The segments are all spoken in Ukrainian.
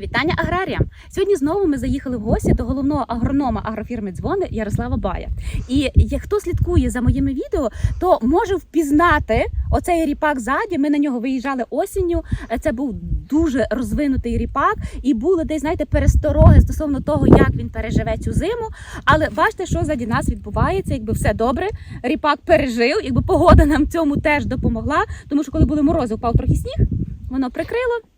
Вітання аграріям! Сьогодні знову ми заїхали в гості до головного агронома агрофірми Дзвони Ярослава Бая. І як хто слідкує за моїми відео, то може впізнати оцей ріпак ззаді. Ми на нього виїжджали осінню. Це був дуже розвинутий ріпак, і були десь, знаєте, перестороги стосовно того, як він переживе цю зиму. Але бачите, що ззаді нас відбувається, якби все добре. Ріпак пережив, якби погода нам цьому теж допомогла. Тому що коли були морози, впав трохи сніг, воно прикрило.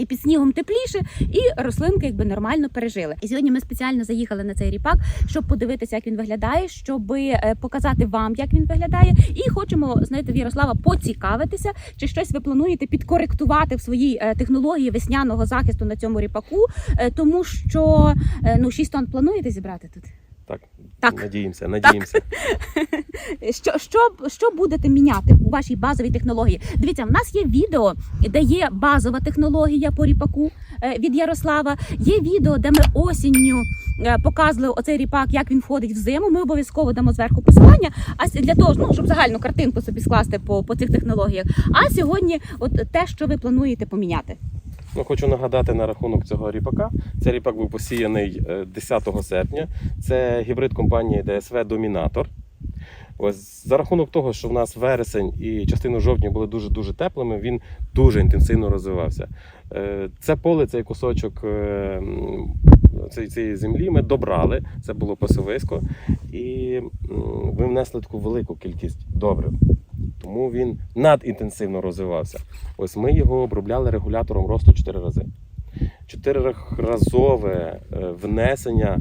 І під снігом тепліше, і рослинки якби нормально пережили. І сьогодні ми спеціально заїхали на цей ріпак, щоб подивитися, як він виглядає, щоб показати вам, як він виглядає. І хочемо знаєте, в Ярослава поцікавитися, чи щось ви плануєте підкоректувати в своїй е, технології весняного захисту на цьому ріпаку, Е, тому що е, ну 6 тонн плануєте зібрати тут. Так, надіємося, надіємося. Що, що, що будете міняти у вашій базовій технології? Дивіться, в нас є відео, де є базова технологія по ріпаку е, від Ярослава. Є відео, де ми осінню е, показували оцей ріпак, як він входить в зиму. Ми обов'язково дамо зверху посилання. А для того, ну щоб загальну картинку собі скласти по, по цих технологіях. А сьогодні, от те, що ви плануєте поміняти. Ну, хочу нагадати на рахунок цього ріпака. Цей ріпак був посіяний е, 10 серпня. Це гібрид компанії ДСВ Домінатор. Ось за рахунок того, що в нас вересень і частину жовтня були дуже дуже теплими, він дуже інтенсивно розвивався. Е, Це поле, цей кусочок е, цієї землі ми добрали. Це було пасовисько, і ми внесли таку велику кількість добрив. Тому він надінтенсивно розвивався. Ось ми його обробляли регулятором росту 4 рази. Чотириразове е, внесення.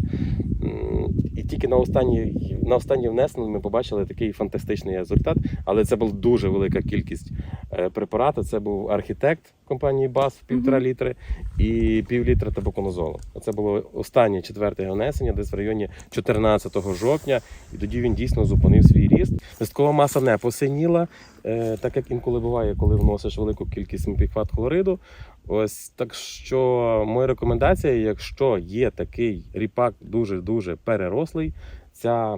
І тільки на останнє, на останнє внесення ми побачили такий фантастичний результат. Але це була дуже велика кількість е, препарату. Це був архітект компанії БАС півтора літри і пів літра табаконозолу. Це було останнє четверте його внесення, десь в районі 14 жовтня. І тоді він дійсно зупинив свій ріст. Листкова маса не посиніла, е, так як інколи буває, коли вносиш велику кількість міпікфат хлориду. Ось так що моя рекомендація, якщо є такий ріпак дуже дуже перерослий. Ця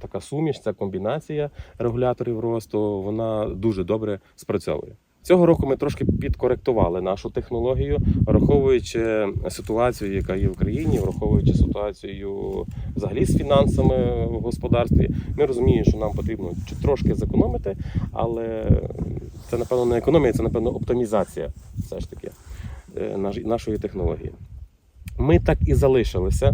така суміш, ця комбінація регуляторів росту, вона дуже добре спрацьовує. Цього року ми трошки підкоректували нашу технологію, враховуючи ситуацію, яка є в країні, враховуючи ситуацію взагалі з фінансами в господарстві. Ми розуміємо, що нам потрібно трошки зекономити, але це напевно не економія, це напевно оптимізація все ж таки нашої технології. Ми так і залишилися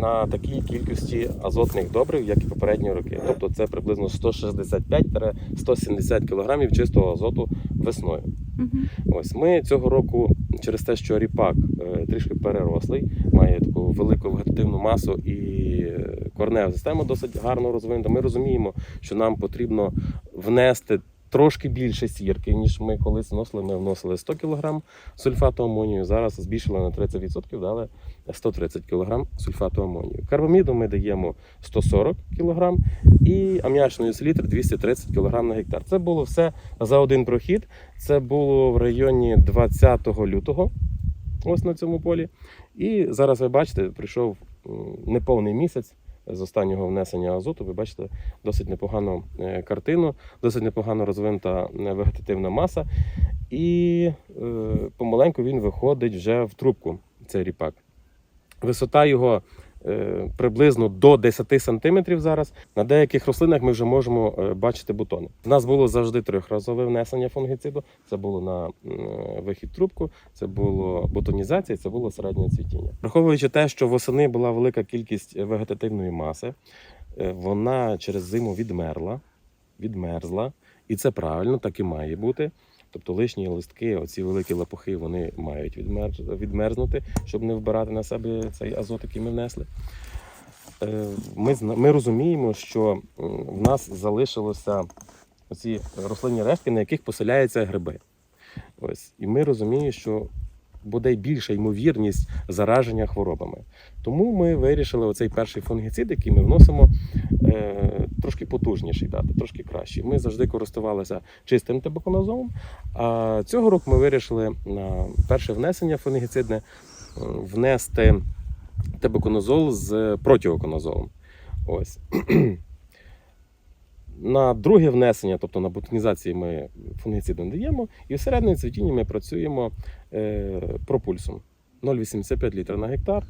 на такій кількості азотних добрив, як і попередні роки. Тобто це приблизно 165-170 кг чистого азоту весною. Мгм. Ось ми цього року, через те, що ріпак е, трішки перерослий, має таку велику вегетативну масу і е, корнева система досить гарно розвинута. Ми розуміємо, що нам потрібно внести. Трошки більше сірки, ніж ми колись вносили. Ми вносили 100 кг сульфату амонію. Зараз збільшили на 30%, дали 130 кг сульфату амонію. Карбаміду ми даємо 140 кг і аміачної селітри 230 кг на гектар. Це було все за один прохід. Це було в районі 20 лютого, ось на цьому полі. І зараз ви бачите, прийшов неповний місяць з останнього внесення азоту. Ви бачите досить непогану е, картину, досить непогано розвинута е, вегетативна маса. І е, помаленьку він виходить вже в трубку, цей ріпак. Висота його приблизно до 10 сантиметрів зараз. На деяких рослинах ми вже можемо е, бачити бутони. У нас було завжди трьохразове внесення фунгіциду. Це було на е, вихід трубку, це було бутонізація, це було середнє цвітіння. Враховуючи те, що восени була велика кількість вегетативної маси, е, вона через зиму відмерла, відмерзла, і це правильно, так і має бути. Тобто лишні листки, оці великі лопухи, вони мають відмерзнути, щоб не вбирати на себе цей азот, який ми внесли. Е, Ми, ми розуміємо, що в нас залишилося оці рослинні рештки, на яких поселяються гриби. Ось. І ми розуміємо, що буде більша ймовірність зараження хворобами. Тому ми вирішили оцей перший фунгіцид, який ми вносимо, е, трошки потужніший дати, трошки кращий. Ми завжди користувалися чистим табаконазолом, а цього року ми вирішили на перше внесення фунгіцидне внести табаконазол з протиоконазолом. Ось. На друге внесення, тобто на бутонізації, ми фунгіцид не даємо, і в середньому цвітінні ми працюємо е, пропульсом. 0,85 літра на гектар.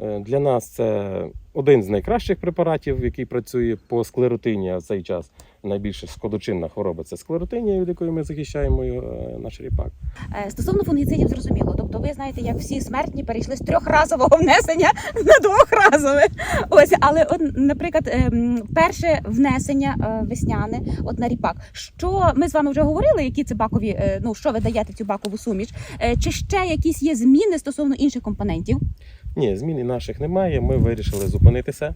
Е, Для нас це один з найкращих препаратів, який працює по склеротині. В цей час найбільше шкодочинна хвороба це склеротинія, від якої ми захищаємо е, наш ріпак. Е, Стосовно фунгіцидів зрозуміло. Тобто, ви знаєте, як всі смертні перейшли з трьохразового внесення на двохразове. Ось, але от, наприклад, ем, перше внесення е, весняне, от на ріпак. Що ми з вами вже говорили, які це бакові, е, ну що ви даєте цю бакову суміш? Е, Чи ще якісь є зміни стосовно інших компонентів? Ні, змін наших немає. Ми вирішили зупинитися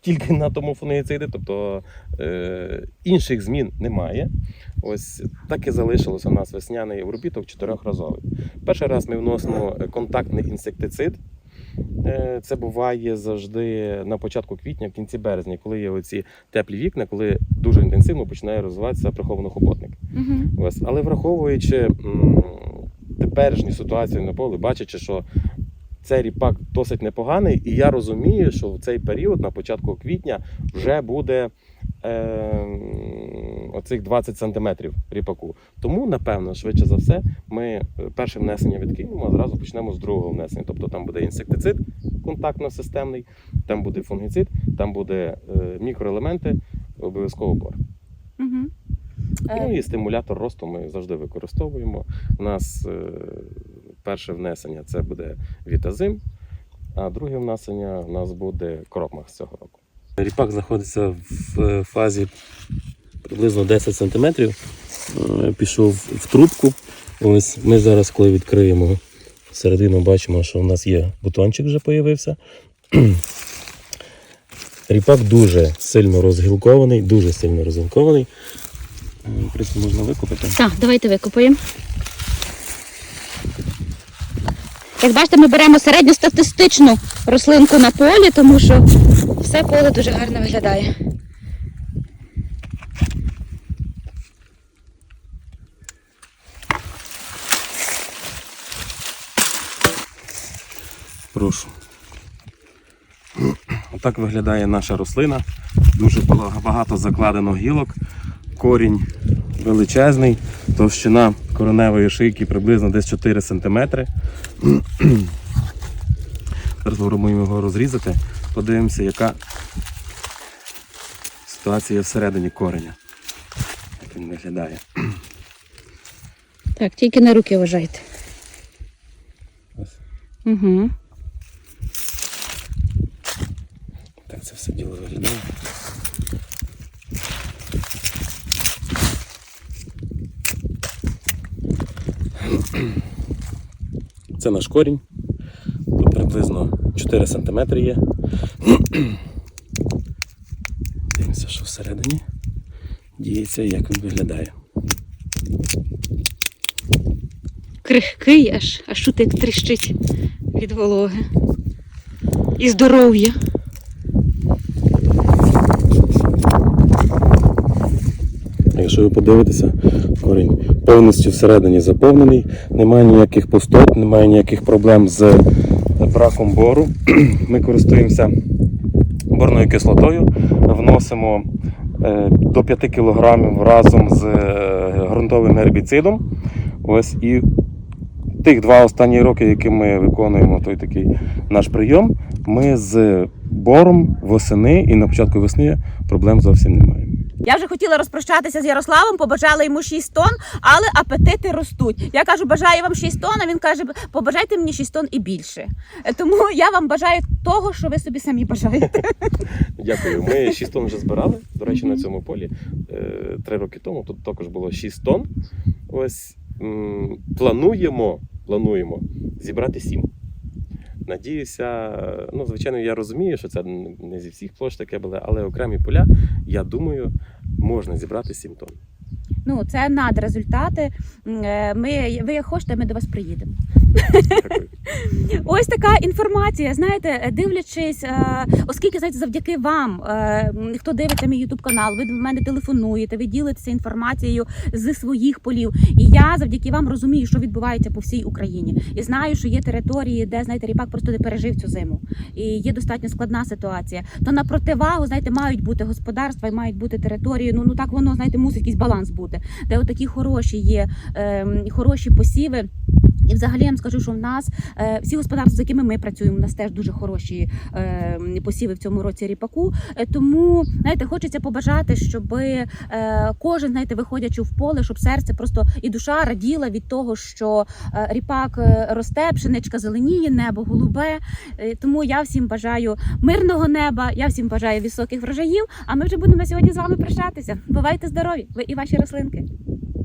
тільки на тому фунгіциді, тобто е, інших змін немає. Ось так і залишилося у нас весняний обробіток чотирьохразовий. Перший раз ми вносимо контактний інсектицид. Е, Це буває завжди на початку квітня, в кінці березня, коли є оці теплі вікна, коли дуже інтенсивно починає розвиватися приховано-хоботник. Угу. Ось, але враховуючи м, теперішню ситуацію на полі, бачачи, що цей ріпак досить непоганий, і я розумію, що в цей період, на початку квітня, вже буде е, оцих 20 сантиметрів ріпаку. Тому, напевно, швидше за все, ми е, перше внесення відкинемо, а зразу почнемо з другого внесення. Тобто там буде інсектицид контактно-системний, там буде фунгіцид, там буде е, мікроелементи, обов'язково бор. Угу. Ну і стимулятор росту ми завжди використовуємо. У нас е, перше внесення це буде вітазим, а друге внесення у нас буде кропмах з цього року. Ріпак знаходиться в е, фазі приблизно 10 см. Пішов в трубку. Ось ми зараз, коли відкриємо середину, бачимо, що у нас є бутончик вже появився. Ріпак дуже сильно розгілкований, дуже сильно розгілкований. Е, можна викупити. Так, давайте викопаємо. Як бачите, ми беремо середньостатистичну рослинку на полі, тому що все поле дуже гарно виглядає. Прошу. Отак виглядає наша рослина. Дуже багато закладено гілок. Корінь величезний, товщина кореневої шийки приблизно десь 4 см. Зараз спробуємо його розрізати. Подивимося, яка ситуація всередині кореня. Як він виглядає. Так, тільки на руки вважайте. Ось. Угу. Так це все діло виглядає. Це наш корінь. Тут приблизно 4 см є. Дивимося, що всередині діється як він виглядає. Крихкий аж, аж тут як тріщить від вологи. І здоров'я. Якщо ви подивитеся, корінь повністю всередині заповнений, немає ніяких пустот, немає ніяких проблем з браком бору. Ми користуємося борною кислотою, вносимо е, до 5 кг разом з е, ґрунтовим гербіцидом. Ось і тих два останні роки, які ми виконуємо той такий наш прийом, ми з бором восени і на початку весни проблем зовсім не маємо. Я вже хотіла розпрощатися з Ярославом, побажала йому 6 тонн, але апетити ростуть. Я кажу, бажаю вам 6 тонн, а він каже, побажайте мені 6 тонн і більше. Е, Тому я вам бажаю того, що ви собі самі бажаєте. Дякую. Ми 6 тонн вже збирали. До речі, на цьому полі е, три роки тому тут також було 6 тонн. Ось плануємо, плануємо зібрати 7. Надіюся, ну звичайно, я розумію, що це не зі всіх площ таке було, але окремі поля, я думаю, можна зібрати 7 тонн. Ну, це надрезультати. Е, Ми, ви як хочете, ми до вас приїдемо. Дякую. Ось така інформація. Знаєте, дивлячись, е, оскільки знаєте, завдяки вам, е, хто дивиться мій ютуб канал, ви до мене телефонуєте, ви ділитеся інформацією з своїх полів. І я завдяки вам розумію, що відбувається по всій Україні. І знаю, що є території, де знаєте, ріпак просто не пережив цю зиму. І є достатньо складна ситуація. То на противагу, знаєте, мають бути господарства і мають бути території. Ну ну так воно знаєте, мусить якийсь баланс бути, де отакі хороші є, е, хороші посіви. І взагалі я вам скажу, що в нас е, всі господарства, з якими ми працюємо, у нас теж дуже хороші е, посіви в цьому році ріпаку. Е, тому знаєте, хочеться побажати, щоб е, кожен, знаєте, виходячи в поле, щоб серце просто і душа раділа від того, що е, ріпак е, росте, пшеничка зеленіє, небо голубе. Е, тому я всім бажаю мирного неба, я всім бажаю високих врожаїв. А ми вже будемо сьогодні з вами прощатися. Бувайте здорові! Ви і ваші рослинки.